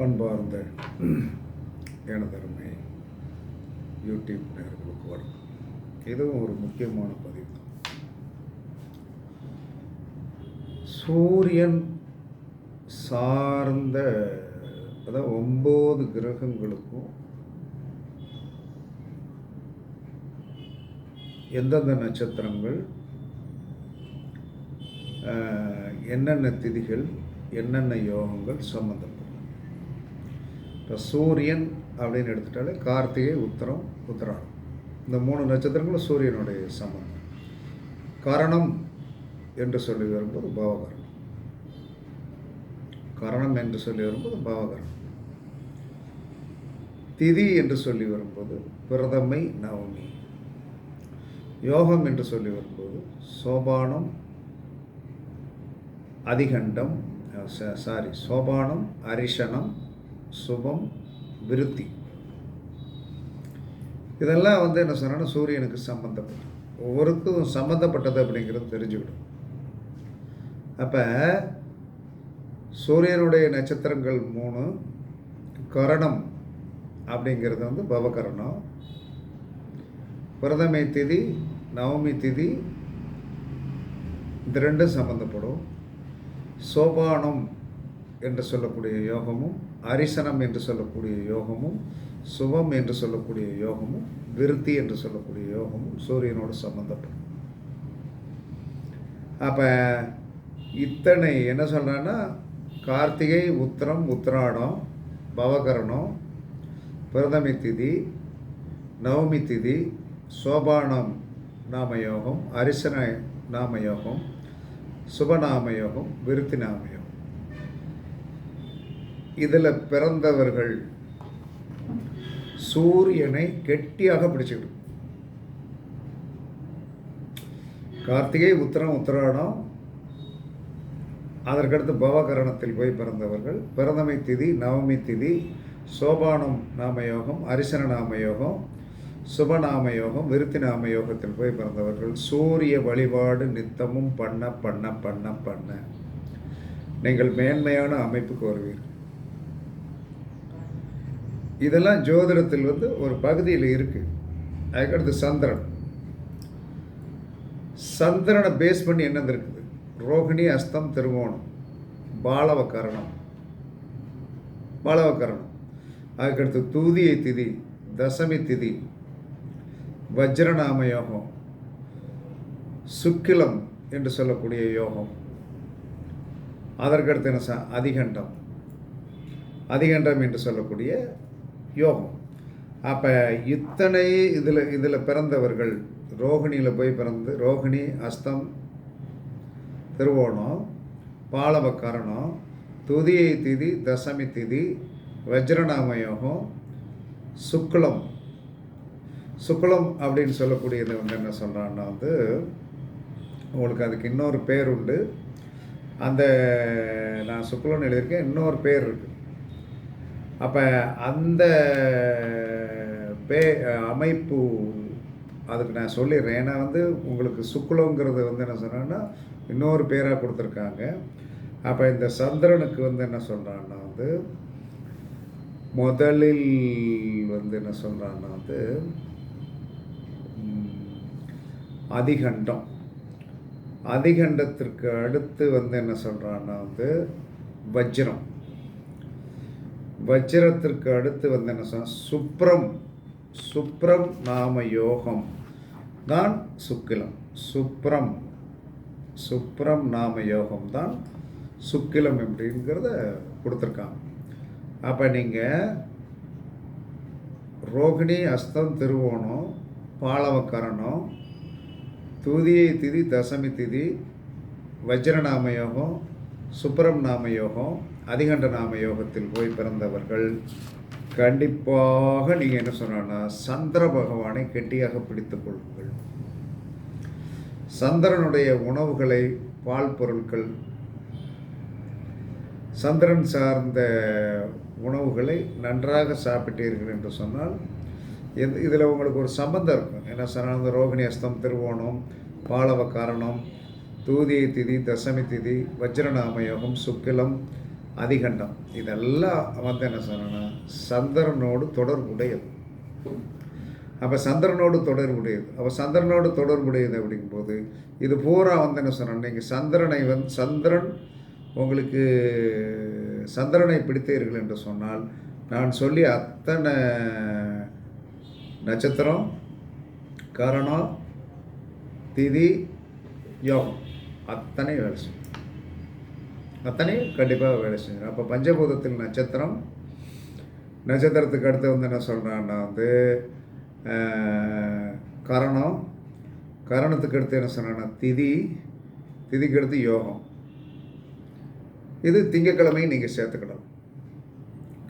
அன்பார்ந்த எனதருமை யூடியூப் நேர்களுக்கு வணக்கம். இதுவும் ஒரு முக்கியமான பதிவு. தான் சூரியன் சார்ந்த அதாவது ஒம்பது கிரகங்களுக்கும் எந்தெந்த நட்சத்திரங்கள் என்னென்ன திதிகள் என்னென்ன யோகங்கள் சம்பந்தம் இப்போ சூரியன் அப்படின்னு எடுத்துட்டாலே கார்த்திகை உத்தரம் உத்தராயணம். இந்த மூணு நட்சத்திரங்களும் சூரியனுடைய சம்பந்தம் கரணம் என்று சொல்லி வரும்போது பாவகரணம். கரணம் என்று சொல்லி வரும்போது பாவகரணம். திதி என்று சொல்லி வரும்போது பிரதமை நவமி. யோகம் என்று சொல்லி வரும்போது சோபானம் அதிகண்டம் சாரி சோபானம் அரிஷனம் சுபம் விருத்தி. இதெல்லாம் வந்து என்ன சொன்னா சூரியனுக்கு சம்மந்தப்பட்டது ஒவ்வொருக்கும் சம்மந்தப்பட்டது அப்படிங்கிறது தெரிஞ்சுக்கிடும். அப்போ சூரியனுடைய நட்சத்திரங்கள் மூணு கரணம் அப்படிங்கிறது வந்து பவகரணம். பிரதமை திதி நவமி திதி இந்த ரெண்டும் சம்மந்தப்படும் சோபானம் என்று சொல்லக்கூடிய யோகமும் அரிசனம் என்று சொல்லக்கூடிய யோகமும் சுபம் என்று சொல்லக்கூடிய யோகமும் விருத்தி என்று சொல்லக்கூடிய யோகமும் சூரியனோடு சம்மந்தப்படும் அப்போ இத்தனை என்ன சொல்கிறேன்னா கார்த்திகை உத்திரம் உத்திராடம் பவகரணம் பிரதமி திதி நவமி திதி சோபானம் நாமயோகம் அரிசன நாமயோகம் சுபநாமயோகம் விருத்தி நாமயோகம் இதில் பிறந்தவர்கள் சூரியனை கெட்டியாக பிடிச்சிக்கணும் கார்த்திகை உத்தரம் உத்தராடம் அதற்கடுத்து பவகரணத்தில் போய் பிறந்தவர்கள் பிறந்தமை திதி நவமி திதி சோபானம் நாமயோகம் அரிசன நாமயோகம் சுபநாமயோகம் விருத்தி நாமயோகத்தில் போய் பிறந்தவர்கள் சூரிய வழிபாடு நித்தமும் பண்ண பண்ண பண்ண பண்ண. நீங்கள் மேன்மையான அமைப்புக்கு வருவீர்கள். இதெல்லாம் ஜோதிடத்தில் வந்து ஒரு பகுதியில் இருக்குது அதுக்கடுத்து சந்திரன் சந்திரனை பேஸ் பண்ணி என்னது இருக்குது? ரோகிணி அஸ்தம் திருவோணம். பாலவகரணம். பாலவகரணம். அதுக்கடுத்து தூதியை திதி தசமி திதி வஜ்ரநாம யோகம் சுக்கிலம் என்று சொல்லக்கூடிய யோகம். அதற்கடுத்து என்ன ச- அதிகண்டம். அதிகண்டம் என்று சொல்லக்கூடிய யோகம். அப்போ இத்தனை இதில் இதில் பிறந்தவர்கள் ரோகிணியில் போய் பிறந்து ரோகிணி அஸ்தம் திருவோணம் பாலவ துதியை திதி தசமி திதி வஜ்ரநாம யோகம் சுக்லம். சுக்லம் அப்படின்னு சொல்லக்கூடியது வந்து என்ன சொல்கிறான்னா வந்து உங்களுக்கு அதுக்கு இன்னொரு பேர் உண்டு. அந்த நான் சுக்லம்னு எழுதியிருக்கேன் இன்னொரு பேர் இருக்குது அப்போ அந்த பே அமைப்பு அதுக்கு நான் சொல்லிடுறேன். ஏன்னா வந்து உங்களுக்கு சுக்குலங்கிறது வந்து என்ன சொன்னேன்னா இன்னொரு பேராக கொடுத்துருக்காங்க. அப்போ இந்த சந்திரனுக்கு வந்து என்ன சொல்கிறான்னா வந்து முதலில் வந்து என்ன சொல்கிறான்னா வந்து அதிகண்டம். அதிகண்டத்திற்கு அடுத்து வந்து என்ன சொல்கிறான்னா வந்து வஜ்ரம். வஜ்ரத்திற்கு அடுத்து வந்து என்ன சொன்ன சுப்ரம் சுப்ரம் நாம யோகம். தான் சுக்கிலம். சுப்ரம் சுப்ரம் நாம யோகம் தான் சுக்கிலம் அப்படிங்கிறத கொடுத்துருக்காங்க. அப்போ நீங்கள் ரோகிணி அஸ்தம் திருவோணம் பாலவக்கரணம் தூதியை திதி தசமி திதி வஜ்ரநாம யோகம் சுப்பரம் நாம யோகம் அதிகண்ட நாம யோகத்தில் போய் பிறந்தவர்கள் கண்டிப்பாக நீங்கள் என்ன சொன்னா சந்திர பகவானை கெட்டியாக பிடித்துக் கொள்ளுங்கள். சந்திரனுடைய உணவுகளை பால் பொருட்கள் சந்திரன் சார்ந்த உணவுகளை நன்றாக சாப்பிட்டீர்கள் என்று சொன்னால் இதில் உங்களுக்கு ஒரு சம்பந்தம் இருக்கும். என்ன சொன்னால் ரோகிணி அஸ்தம் திருவோணம் பாலவ காரணம் தூதி திதி தசமி திதி வஜ்ரநாம யோகம் சுக்கிலம் அதிகண்டம். இதெல்லாம் வந்து என்ன சொன்னா சந்திரனோடு தொடர்புடையது. அப்போ சந்திரனோடு தொடர்புடையது. அப்போ சந்திரனோடு தொடர்புடையது அப்படிங்கும்போது இது பூரா வந்து என்ன சொன்னோம் நீங்கள் சந்திரனை வந்து சந்திரன் உங்களுக்கு சந்திரனை பிடித்தீர்கள் என்று சொன்னால் நான் சொல்லி அத்தனை நட்சத்திரம் கரணம் திதி யோகம். அத்தனை வேலை செய்யும் அத்தனையும் கண்டிப்பாக வேலை செஞ்சிடும் அப்போ பஞ்சபூதத்தில் நட்சத்திரம் நட்சத்திரத்துக்கு அடுத்து வந்து என்ன சொல்கிறான்னா வந்து கரணம் கரணத்துக்கு அடுத்து என்ன சொன்னான்னா திதி திதிக்கு அடுத்து யோகம். இது திங்கக்கிழமையும் நீங்கள் சேர்த்துக்கலாம்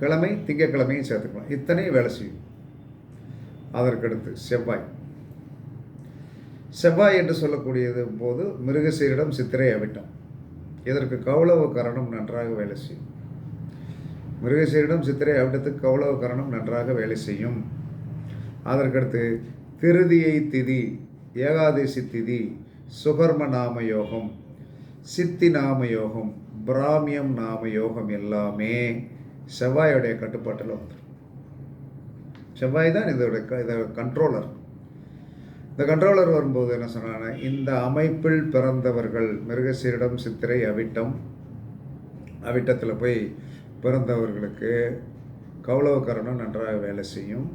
கிழமை திங்கக்கிழமையும் சேர்த்துக்கலாம் இத்தனையும் வேலை செய்யும். அதற்கடுத்து செவ்வாய். செவ்வாய் என்று சொல்லக்கூடியது போது மிருகசீரிடம் சித்திரை அவிட்டம். இதற்கு கௌளவ கரணம் நன்றாக வேலை செய்யும். மிருகசீரிடம் சித்திரை அவிட்டத்துக்கு கௌளவ கரணம் நன்றாக வேலை செய்யும். அதற்கடுத்து திருதியை திதி ஏகாதசி திதி சுகர்ம நாம யோகம் சித்தி நாம யோகம் பிராமியம் நாம யோகம் எல்லாமே செவ்வாயோடைய கட்டுப்பாட்டில் வந்துடும். செவ்வாய் தான் இதோட க- இதோட கண்ட்ரோலர் இந்த கண்ட்ரோலர் வரும்போது என்ன சொன்னாங்க இந்த அமைப்பில் பிறந்தவர்கள் மிருகசீரிடம் சித்திரை அவிட்டம் அவிட்டத்தில் போய் பிறந்தவர்களுக்கு கௌளவகரணம் நன்றாக வேலை செய்யும்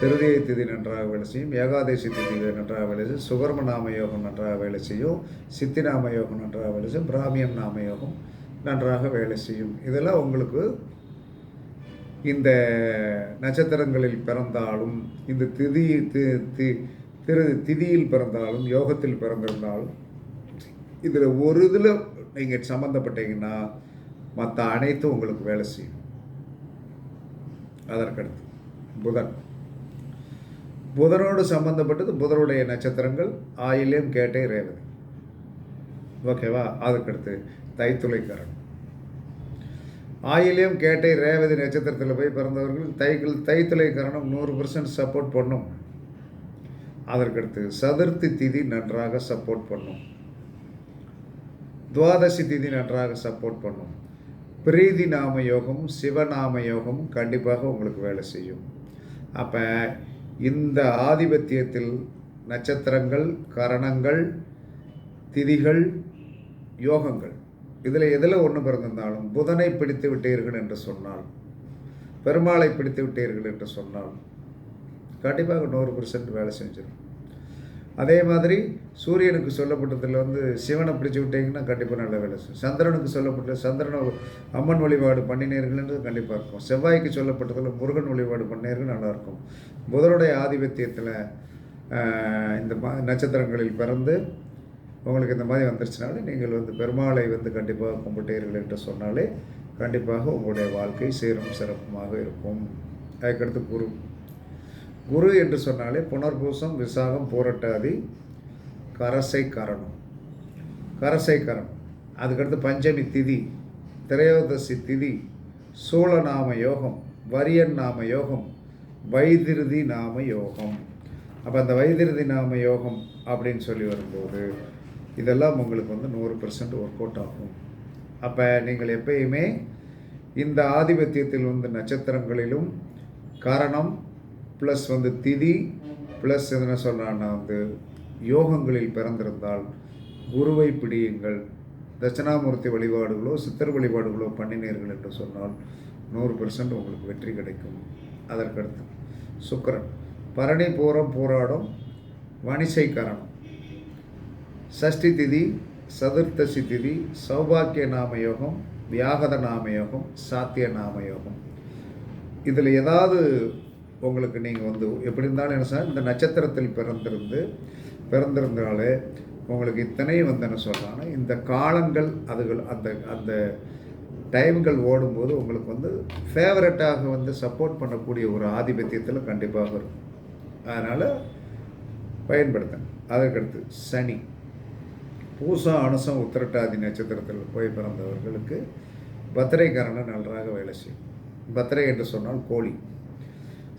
திருதியை திதி நன்றாக வேலை செய்யும் ஏகாதசி திதி நன்றாக வேலை செய்யும் சுகர்ம நாம யோகம் நன்றாக வேலை செய்யும் சித்தி நாம யோகம் நன்றாக வேலை செய்யும் பிராமியம் நாம யோகம் நன்றாக வேலை செய்யும். இதெல்லாம் உங்களுக்கு இந்த நட்சத்திரங்களில் பிறந்தாலும் இந்த திதி தி- தி- திரு திதியில் பிறந்தாலும் யோகத்தில் பிறந்திருந்தாலும் இதில் ஒரு இதில் நீங்கள் சம்மந்தப்பட்டீங்கன்னா மற்ற அனைத்தும் உங்களுக்கு வேலை செய்யும். அதற்கடுத்து புதன். புதனோடு சம்மந்தப்பட்டது புதனுடைய நட்சத்திரங்கள் ஆயிலையும் கேட்டை ரேவதி. ஓகேவா? அதுக்கடுத்து தைத்துளைக்காரன். ஆயிலையும் கேட்டை ரேவதி நட்சத்திரத்தில் போய் பிறந்தவர்கள் தைகள் தைத்துளைக்காரனும் நூறு பர்சன்ட் சப்போர்ட் பண்ணும். அதற்கடுத்து சதுர்த்தி திதி நன்றாக சப்போர்ட் பண்ணும். துவாதசி திதி நன்றாக சப்போர்ட் பண்ணும். பிரீதி நாம யோகம் சிவநாம யோகம் கண்டிப்பாக உங்களுக்கு வேலை செய்யும். அப்போ இந்த ஆதிபத்தியத்தில் நட்சத்திரங்கள் கரணங்கள் திதிகள் யோகங்கள். இதில் எதில் ஒன்று பிறந்திருந்தாலும் புதனை பிடித்து விட்டீர்கள் என்று சொன்னால் பெருமாளை பிடித்து விட்டீர்கள் என்று சொன்னால் கண்டிப்பாக நூறு பர்சன்ட் வேலை செஞ்சிடும் அதே மாதிரி சூரியனுக்கு சொல்லப்பட்டதில் வந்து சிவனை பிடிச்சி விட்டீங்கன்னா கண்டிப்பாக நல்ல வேலை செய்யும் சந்திரனுக்கு சொல்லப்பட்ட சந்திரனை அம்மன் வழிபாடு பண்ணினீர்கள்ன்றது கண்டிப்பாக இருக்கும். செவ்வாய்க்கு சொல்லப்பட்டதில் முருகன் வழிபாடு பண்ணினீர்கள் நல்லாயிருக்கும் புதனுடைய ஆதிபத்தியத்தில் இந்த மா நட்சத்திரங்களில் பிறந்து உங்களுக்கு இந்த மாதிரி வந்துருச்சுனாலே நீங்கள் வந்து பெருமாளை வந்து கண்டிப்பாக கும்பிட்டீர்கள் என்று சொன்னாலே கண்டிப்பாக உங்களுடைய வாழ்க்கை சீரும் சிறப்புமாக இருக்கும். அதுக்கடுத்து குரு. குரு என்று சொன்னாலே புனர்பூசம் விசாகம் பூரட்டாதி கரசை கரணம். கரசை கரணம். அதுக்கடுத்து பஞ்சமி திதி திரையோதசி திதி சூழநாம யோகம் வரியன் நாம யோகம் வைதிருதி நாம யோகம். அப்போ அந்த வைதிருதி நாம யோகம் அப்படின்னு சொல்லி வரும்போது இதெல்லாம் உங்களுக்கு வந்து நூறு பர்சன்ட் ஒர்க் அவுட் ஆகும். அப்போ நீங்கள் எப்பயுமே இந்த ஆதிபத்தியத்தில் வந்து நட்சத்திரங்களிலும் காரணம் ப்ளஸ் வந்து திதி ப்ளஸ் என்ன சொல்கிறான்னா வந்து யோகங்களில் பிறந்திருந்தால் குருவை பிடியுங்கள். தட்சிணாமூர்த்தி வழிபாடுகளோ சித்தர் வழிபாடுகளோ பண்ணினீர்கள் என்று சொன்னால் நூறு பெர்சன்ட் உங்களுக்கு வெற்றி கிடைக்கும். அதற்கடுத்து சுக்கரன். பரணி பூரம் போராடும் வணிசை கரணம். சஷ்டி திதி சதுர்த்தசி திதி சௌபாக்கிய நாம யோகம் வியாகத நாம யோகம் சாத்திய நாம யோகம். இதில் ஏதாவது உங்களுக்கு நீங்கள் வந்து எப்படி இருந்தாலும் என்ன சார் இந்த நட்சத்திரத்தில் பிறந்திருந்து பிறந்திருந்தாலே உங்களுக்கு இத்தனையும் வந்து என்ன சொல்கிறாங்கன்னா இந்த காலங்கள் அதுகள் அந்த அந்த டைம்கள் ஓடும்போது உங்களுக்கு வந்து ஃபேவரட்டாக வந்து சப்போர்ட் பண்ணக்கூடிய ஒரு ஆதிபத்தியத்தில் கண்டிப்பாக இருக்கும். அதனால் பயன்படுத்தணும். அதற்கடுத்து சனி. பூசம் அனுசம் உத்திரட்டாதி நட்சத்திரத்தில் போய் பிறந்தவர்களுக்கு பத்திரைக்காரனை நன்றாக வேலை செய்யும். பத்திரை என்று சொன்னால் கோழி.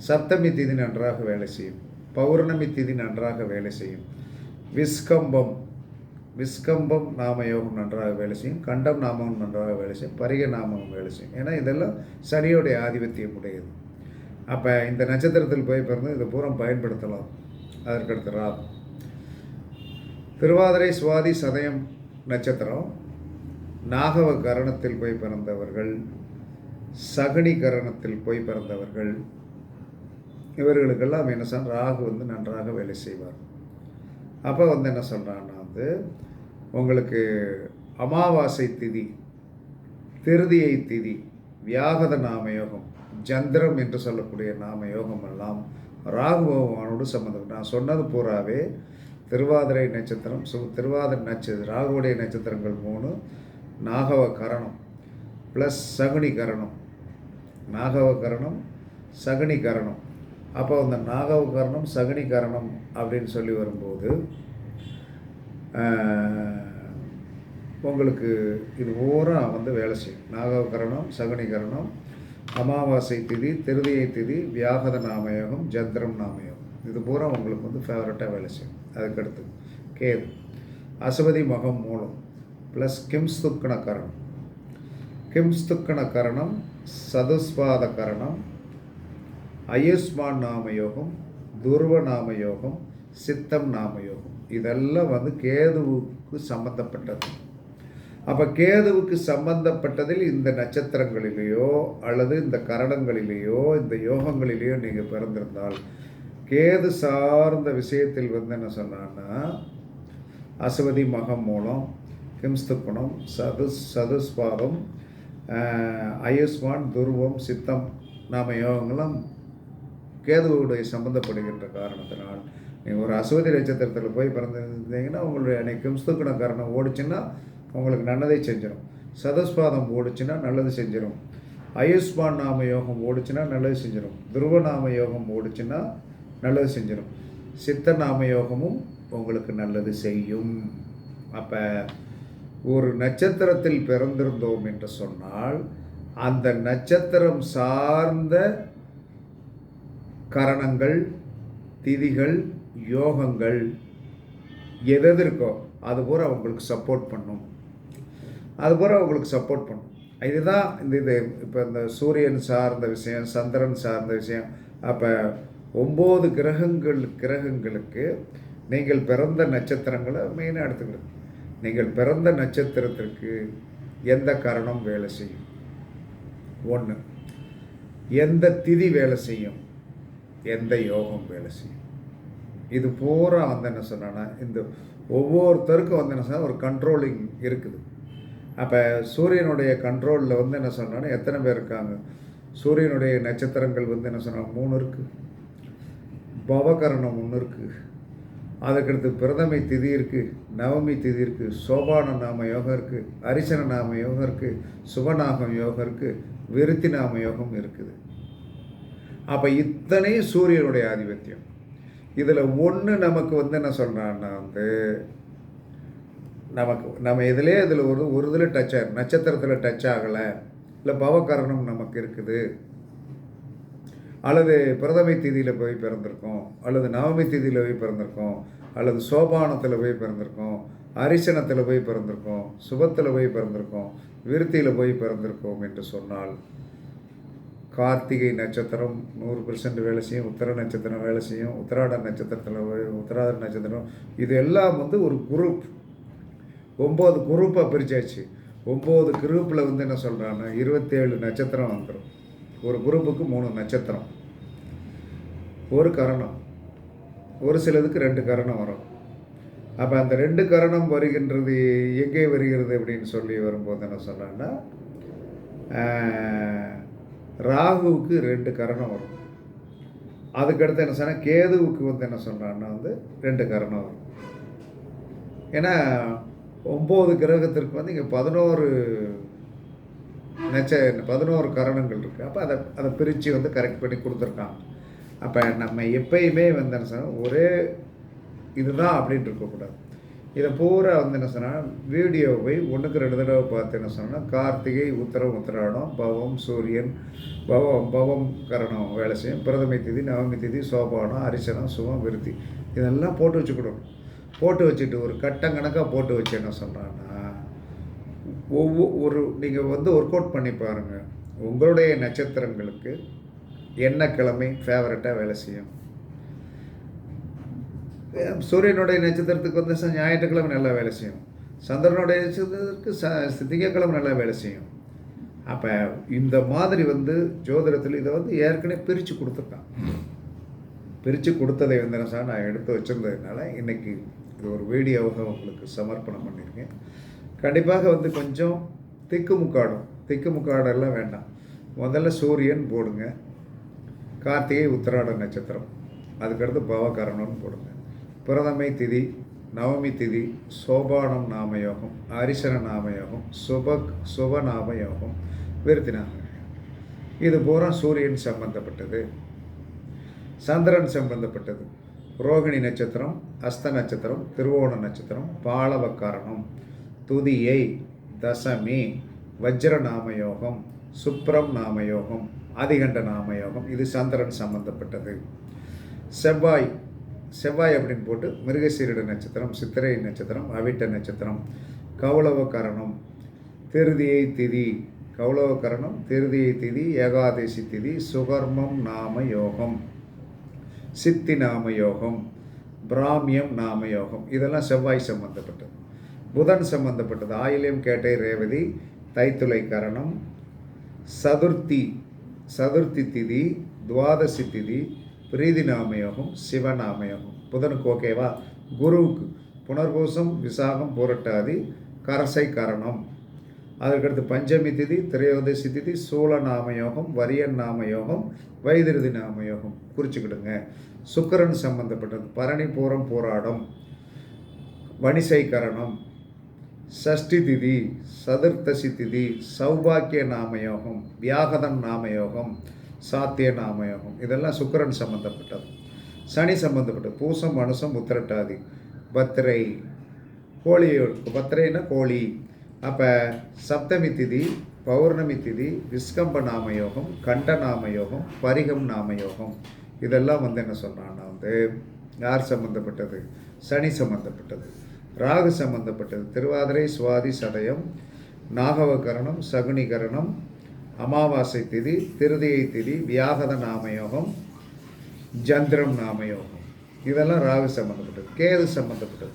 சப்தமி திதி நன்றாக வேலை செய்யும். பௌர்ணமி திதி நன்றாக வேலை செய்யும். விஸ்கம்பம். விஸ்கம்பம் நாம யோகம் நன்றாக வேலை செய்யும். கண்டம் நாமம் நன்றாக வேலை செய்யும். பரிக நாமம் வேலை செய்யும். ஏன்னா இதெல்லாம் சனியோடைய ஆதிபத்தியம் உடையது. அப்போ இந்த நட்சத்திரத்தில் போய் பிறந்து இதை பூரம் பயன்படுத்தலாம். அதற்கடுத்து ராம் திருவாதிரை சுவாதி சதயம் நட்சத்திரம். நாகவ கரணத்தில் போய் பிறந்தவர்கள். சகுனி கரணத்தில் போய் பிறந்தவர்கள். இவர்களுக்கெல்லாம் என்ன சொல் ராகு வந்து நன்றாக வேலை செய்வார். அப்போ வந்து என்ன சொல்கிறான்னா வந்து உங்களுக்கு அமாவாசை திதி திருதியை திதி வியாகத நாம யோகம் ஜந்திரம் என்று சொல்லக்கூடிய நாமயோகம் எல்லாம் ராகு பகவானோடு சம்மந்தம் நான் சொன்னது பூராவே திருவாதிரை நட்சத்திரம் சு திருவாதிரை நட்சத்திரம் ராகுவுடைய நட்சத்திரங்கள் மூணு நாகவ கரணம் ப்ளஸ் சகுனி கரணம். நாகவ கரணம் சகுனி கரணம். அப்போ அந்த நாகவ கரணம் சகுனி கரணம் அப்படின்னு சொல்லி வரும்போது உங்களுக்கு இது பூரா வந்து வேலை செய்யும். நாகவகரணம் சகுனிகரணம் அமாவாசை திதி திருதியை திதி வியாகத நாமயோகம் ஜந்திரம் நாமயோகம். இது பூரா உங்களுக்கு வந்து ஃபேவரட்டாக வேலை செய்யும். அதுக்கடுத்து கேது. அசுவதி மகம் மூலம் ப்ளஸ் கிம்ஸ்துக்கண கரணம் கிம்ஸ்துக்கண கரணம் சதுஸ்வாத கரணம் அயுஷ்மான் நாமயோகம் துருவ நாமயோகம் சித்தம் நாமயோகம். இதெல்லாம் வந்து கேதுவுக்கு சம்பந்தப்பட்டது. அப்போ கேதுவுக்கு சம்பந்தப்பட்டதில் இந்த நட்சத்திரங்களிலேயோ அல்லது இந்த கரணங்களிலேயோ இந்த யோகங்களிலேயோ நீங்கள் பிறந்திருந்தால் கேது சார்ந்த விஷயத்தில் வந்து என்ன சொன்னான்னா அசுவதி மகம் மூலம் கிம்ஸ்துக்குணம் சது சதுஸ்வாதம் அயுஷ்மான் துருவம் சித்தம் நாம யோகங்களும் கேதுவுடைய சம்பந்தப்படுகின்ற காரணத்தினால் நீங்கள் ஒரு அசுவதி நட்சத்திரத்தில் போய் பிறந்திருந்தீங்கன்னா உங்களுடைய அன்னைக்கு கிம்ஸ்துக்குண காரணம் ஓடிச்சுன்னா உங்களுக்கு நல்லதை செஞ்சிடும் சதஸ்பாதம் ஓடிச்சுன்னா நல்லது செஞ்சிடும் ஆயுஷ்மான் நாம யோகம் ஓடிச்சுன்னா நல்லது செஞ்சிடும் துருவ நாம யோகம் ஓடிச்சுன்னா நல்லது செஞ்சிடும் சித்த நாம யோகமும் உங்களுக்கு நல்லது செய்யும். அப்போ ஒரு நட்சத்திரத்தில் பிறந்திருந்தோம் என்று சொன்னால் அந்த நட்சத்திரம் சார்ந்த கரணங்கள் திதிகள் யோகங்கள் எது எது இருக்கோ அது பூரா அவங்களுக்கு சப்போர்ட் பண்ணும். அது பூரா அவங்களுக்கு சப்போர்ட் பண்ணும். இதுதான் இந்த இது இப்போ இந்த சூரியன் சார்ந்த விஷயம் சந்திரன் சார்ந்த விஷயம். அப்போ ஒம்பது கிரகங்கள் கிரகங்களுக்கு நீங்கள் பிறந்த நட்சத்திரங்களை மெயினாக எடுத்துக்கிறது நீங்கள் பிறந்த நட்சத்திரத்திற்கு எந்த கரணம் வேலை செய்யும்? ஒன்று எந்த திதி வேலை செய்யும்? எந்த யோகம் வேலை செய்யும்? இது பூரா வந்து என்ன சொன்னா இந்த ஒவ்வொருத்தருக்கும் வந்து என்ன சொன்னால் ஒரு கண்ட்ரோலிங் இருக்குது. அப்போ சூரியனுடைய கண்ட்ரோலில் வந்து என்ன சொன்னான்னா எத்தனை பேர் இருக்காங்க? சூரியனுடைய நட்சத்திரங்கள் வந்து என்ன சொன்னால் மூணு இருக்குது பவகரணம் ஒன்று இருக்குது அதுக்கடுத்து பிரதமை திதி இருக்குது நவமி திதி இருக்குது சோபான நாம யோகம் இருக்குது அரிசன நாம யோகம் இருக்குது சுபநாகம் யோகம் இருக்குது விருத்தி நாம யோகம் இருக்குது. அப்போ இத்தனை சூரியனுடைய ஆதிபத்தியம். இதில் ஒன்று நமக்கு வந்து என்ன சொல்கிறான்னா வந்து நமக்கு நம்ம இதிலே இதில் ஒரு ஒரு இதில் டச் ஆகும் நட்சத்திரத்தில் டச் ஆகலை இல்லை பவகரணம் நமக்கு இருக்குது அல்லது பிரதமை தேதியில் போய் பிறந்திருக்கோம் அல்லது நவமி தேதியில் போய் பிறந்திருக்கோம் அல்லது சோபானத்தில் போய் பிறந்திருக்கோம் அரிசனத்தில் போய் பிறந்திருக்கோம் சுபத்தில் போய் பிறந்திருக்கோம் விருத்தியில் போய் பிறந்திருக்கோம் என்று சொன்னால் கார்த்திகை நட்சத்திரம் நூறு பெர்சன்ட் வேலை செய்யும் உத்தர நட்சத்திரம் வேலை செய்யும் உத்தராட நட்சத்திரத்தில் போய் உத்தராட நட்சத்திரம். இது எல்லாம் வந்து ஒரு குரூப் ஒம்பது குரூப்பாக பிரிச்சாச்சு. ஒம்பது குரூப்பில் வந்து என்ன சொல்கிறாங்கன்னா இருபத்தேழு நட்சத்திரம் வந்துடும் ஒரு குரூப்புக்கு மூணு நட்சத்திரம். ஒரு கரணம். ஒரு சிலதுக்கு ரெண்டு கரணம் வரும். அப்போ அந்த ரெண்டு கரணம் வருகின்றது எங்கே வருகிறது அப்படின்னு சொல்லி வரும்போது என்ன சொன்னான்னா ராகுவுக்கு ரெண்டு கரணம் வரும். அதுக்கடுத்து என்ன சொன்னால் கேதுவுக்கு வந்து என்ன சொல்கிறான்னா வந்து ரெண்டு கரணம் வரும். ஏன்னா ஒம்பது கிரகத்திற்கு வந்து இங்கே பதினோரு நெச்ச பதினோரு கரணங்கள் இருக்குது அப்போ அதை அதை பிரித்து வந்து கரெக்ட் பண்ணி கொடுத்துருக்காங்க. அப்போ நம்ம எப்பயுமே வந்து என்ன சொன்னால் ஒரே இதுதான் அப்படின்ட்டு இருக்கக்கூடாது. இதை பூரா வந்து என்ன சொன்னால் வீடியோவை ஒன்றுக்கு ரெண்டு தடவை பார்த்து என்ன சொன்னால் கார்த்திகை உத்தரம் உத்தராடம் பவம் சூரியன் பவம் பவம் கரணம் வேலை செய்யும் பிரதமை திதி நவமி திதி சோபானம் அரிசனம் சுகம் விருத்தி. இதெல்லாம் போட்டு வச்சுக்கிடணும். போட்டு வச்சுட்டு ஒரு கட்டங்கணக்காக போட்டு வச்சு என்ன சொல்கிறான்னா ஒவ்வொரு ஒரு நீங்கள் வந்து ஒர்க் அவுட் பண்ணி பாருங்கள் உங்களுடைய நட்சத்திரங்களுக்கு என்ன கிழமை ஃபேவரட்டாக வேலை செய்யும்? சூரியனுடைய நட்சத்திரத்துக்கு வந்து ஞாயிற்றுக்கிழமை நல்லா வேலை செய்யும். சந்திரனுடைய நட்சத்திரத்துக்கு ச திங்கக்கிழமை நல்லா வேலை செய்யும். அப்போ இந்த மாதிரி வந்து ஜோதிடத்தில் இதை வந்து ஏற்கனவே பிரித்து கொடுத்துருக்கான். பிரித்து கொடுத்ததை வந்து என்ன சார் நான் எடுத்து வச்சுருந்ததுனால இன்றைக்கி இது ஒரு வீடியோவாக உங்களுக்கு சமர்ப்பணம் பண்ணியிருக்கேன். கண்டிப்பாக வந்து கொஞ்சம் திக்குமுக்காடும் திக்குமுக்காடெல்லாம் வேண்டாம். முதல்ல சூரியன் போடுங்க. கார்த்திகை உத்திராட நட்சத்திரம். அதுக்கடுத்து பவகரணம்னு போடுங்க. பிரதமை திதி நவமி திதி சோபானம் நாமயோகம் அரிசன நாமயோகம் சுபக் சுப நாமயோகம் விருத்தி நாமயோகம் இது பூரா சூரியன் சம்பந்தப்பட்டது. சந்திரன் சம்பந்தப்பட்டது. ரோகிணி நட்சத்திரம் அஸ்த நட்சத்திரம் திருவோண நட்சத்திரம் பாலவக்காரணம் துதியை தசமி வஜ்ர நாமயோகம் சுப்ரம் நாமயோகம் அதிகண்ட நாமயோகம் இது சந்திரன் சம்பந்தப்பட்டது. செவ்வாய் செவ்வாய் அப்படின்னு போட்டு மிருகசீரிட நட்சத்திரம் சித்திரை நட்சத்திரம் அவிட்ட நட்சத்திரம் கௌளவ கரணம் திருதியை திதி கௌளவ கரணம் திருதியை திதி ஏகாதசி திதி சுகர்மம் நாம யோகம் சித்தி நாம யோகம் பிராமியம் நாம யோகம். இதெல்லாம் செவ்வாய் சம்பந்தப்பட்டது. புதன் சம்பந்தப்பட்டது. ஆயிலியம் கேட்டை ரேவதி தைத்துளை கரணம் சதுர்த்தி சதுர்த்தி திதி துவாதசி திதி பிரீதி நாமயோகம் சிவநாமயோகம். புதனுக்கு ஓகேவா குருவுக்கு புனர்பூசம் விசாகம் புரட்டாதி கரசை கரணம். அதற்கடுத்து பஞ்சமி திதி திரையோதசி திதி சூழ நாமயோகம் வரியன் நாமயோகம் வைதிருதி நாமயோகம். குறிச்சுக்கிடுங்க. சுக்கிரன் சம்பந்தப்பட்டது. பரணி பூரம் போராடம். வணிசை கரணம். சஷ்டி திதி சதுர்த்தசி திதி சௌபாக்கிய நாமயோகம் வியாகதம் நாமயோகம். சாத்திய நாமயோகம் இதெல்லாம் சுக்கிரன் சம்மந்தப்பட்டது சனி சம்மந்தப்பட்டது பூசம் மனுஷம் உத்திரட்டாதி. பத்திரை கோழி பத்திரைன்னா கோழி. அப்போ சப்தமி திதி பௌர்ணமி திதி விஸ்கம்ப நாமயோகம் கண்ட நாமயோகம் பரிகம் நாமயோகம். இதெல்லாம் வந்து என்ன சொல்கிறான்னா வந்து யார் சம்மந்தப்பட்டது சனி சம்பந்தப்பட்டது. ராகு சம்மந்தப்பட்டது திருவாதிரை சுவாதி சதயம் நாகவகரணம் சகுனிகரணம் அமாவாசை திதி திருதியை திதி வியாகத நாமயோகம் ஜந்திரம் நாமயோகம். இதெல்லாம் ராகு சம்பந்தப்பட்டது கேது சம்பந்தப்பட்டது.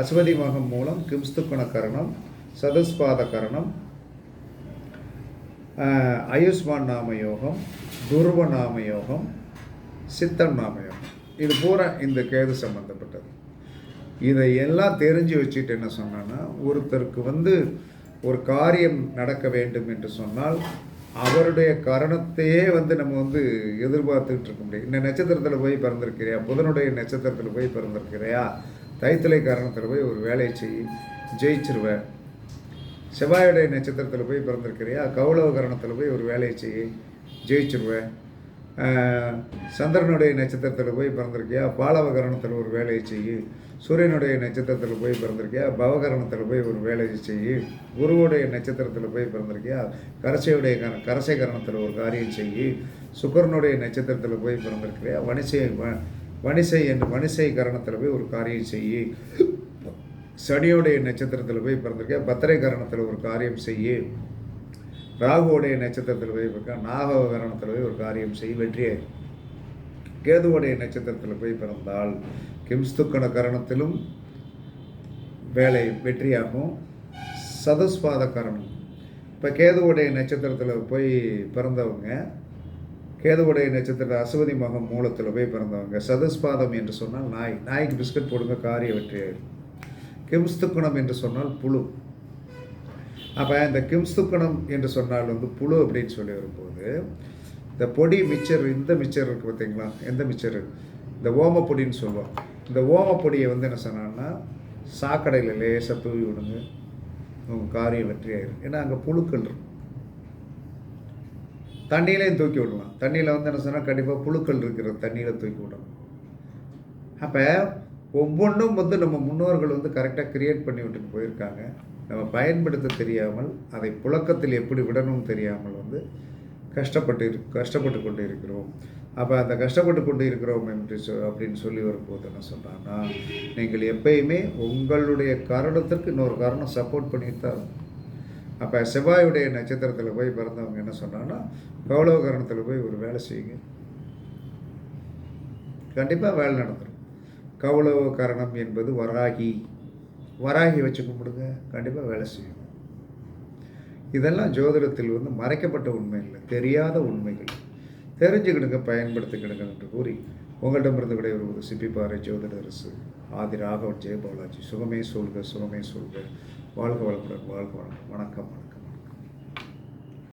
அஸ்வதி மகம் மூலம் கிம்ஸ்துக்குண கரணம் சதுஸ்பாத கரணம் ஆயுஷ்மான் நாமயோகம் துருவ நாமயோகம் சித்தம் நாமயோகம். இது பூரா இந்த கேது சம்பந்தப்பட்டது. இதை எல்லாம் தெரிஞ்சு வச்சுட்டு என்ன சொன்னான்னா ஒருத்தருக்கு வந்து ஒரு காரியம் நடக்க வேண்டும் என்று சொன்னால் அவருடைய கரணத்தையே வந்து நம்ம வந்து எதிர்பார்த்துக்கிட்டு இருக்க முடியும். இந்த நட்சத்திரத்தில் போய் பிறந்திருக்கிறியா? புதனுடைய நட்சத்திரத்தில் போய் பிறந்திருக்கிறியா? தைத்தலை காரணத்தில் போய் ஒரு வேலையை செய் ஜெயிச்சிருவேன் செவ்வாயுடைய நட்சத்திரத்தில் போய் பிறந்திருக்கிறியா? கௌளவ கரணத்தில் போய் ஒரு வேலையை செய் ஜெயிச்சிருவேன் சந்திரனுடைய நட்சத்திரத்தில் போய் பிறந்திருக்கியா? பாலவகரணத்தில் ஒரு வேலையை செய் சூரியனுடைய நட்சத்திரத்தில் போய் பிறந்திருக்கியா? பவகரணத்தில் போய் ஒரு வேலையை செய். குருவுடைய நட்சத்திரத்தில் போய் பிறந்திருக்கியா? கரசையுடைய கர கரசை கரணத்தில் ஒரு காரியம் செய். சுக்கரனுடைய நட்சத்திரத்தில் போய் பிறந்திருக்கிறியா? வணிசை வ- வணிசை என்று வணிசை கரணத்தில் போய் ஒரு காரியம் செய். சனியோடைய நட்சத்திரத்தில் போய் பிறந்திருக்கியா? பத்திரை கரணத்தில் ஒரு காரியம் செய். ராகுவோடைய நட்சத்திரத்தில் போய் பிறக்க நாகவ கரணத்தில் போய் ஒரு காரியம் செய். வெற்றியே. கேதுவோடைய நட்சத்திரத்தில் போய் பிறந்தால் கிம்ஸ்துக்கண கரணத்திலும் வேலை வெற்றியாகும். சதஸ்பாத கரணம் இப்போ கேதுவுடைய நட்சத்திரத்தில் போய் பிறந்தவங்க கேதுவுடைய நட்சத்திரத்தில் அசுவதி மகம் மூலத்தில் போய் பிறந்தவங்க சதஸ்பாதம் என்று சொன்னால் நாய். நாய்க்கு பிஸ்கட் போடுங்க காரிய வெற்றியாயிடும் கிம்ஸ்துக்குணம் என்று சொன்னால் புழு. அப்போ இந்த கிம்ஸ்துக்கணம் என்று சொன்னால் வந்து புழு அப்படின்னு சொல்லி வரும்போது இந்த பொடி மிச்சர் இந்த மிச்சர் இருக்குது பார்த்தீங்களா எந்த மிச்சர்? இந்த ஓமப்பொடின்னு சொல்லுவோம். இந்த ஓமப்பொடியை வந்து என்ன சொன்னான்னா சாக்கடையில் லேசாக தூவி விடுங்க. உங்கள் காரியம் வெற்றியாயிரும். ஏன்னா அங்கே புழுக்கள் இருக்கும். தண்ணியிலையும் தூக்கி விடலாம். தண்ணியில் வந்து என்ன சொன்னால் கண்டிப்பாக புழுக்கள் இருக்கிற தண்ணியில் தூக்கி விடணும். அப்போ ஒவ்வொன்றும் வந்து நம்ம முன்னோர்கள் வந்து கரெக்டாக கிரியேட் பண்ணி விட்டுட்டு போயிருக்காங்க. நம்ம பயன்படுத்த தெரியாமல் அதை புழக்கத்தில் எப்படி விடணும்னு தெரியாமல் வந்து கஷ்டப்பட்டு கஷ்டப்பட்டு கொண்டு இருக்கிறோம். அப்போ அந்த கஷ்டப்பட்டு கொண்டு இருக்கிறோம் என்று சொ அப்படின்னு சொல்லி வரும்போது என்ன சொல்கிறாங்கன்னா நீங்கள் எப்பயுமே உங்களுடைய காரணத்திற்கு இன்னொரு காரணம் சப்போர்ட் பண்ணிட்டு தான் இருக்கும் அப்போ செவ்வாயுடைய நட்சத்திரத்தில் போய் பிறந்தவங்க என்ன சொன்னாங்கன்னா கௌளவ கரணத்தில் போய் ஒரு வேலை செய்யுங்க. கண்டிப்பாக வேலை நடந்துடும் கௌளவ கரணம் என்பது வராகி. வராகி வச்சு கும்பிடுங்க கண்டிப்பாக வேலை செய்யும் இதெல்லாம் ஜோதிடத்தில் வந்து மறைக்கப்பட்ட உண்மை இல்லை தெரியாத உண்மைகள். தெரிஞ்சுக்கிடுங்க பயன்படுத்திக்கிடுங்க என்று கூறி உங்களிடமிருந்து விடைபெறுவது சிப்பிப்பாறை ஜோதிடரசு ஆதி ராகவன் ஜெயபாலாஜி. சுகமே சொல்க சுகமே சொல்க. வாழ்க வளமுடன் வாழ்க வளம் வணக்கம் வணக்கம்.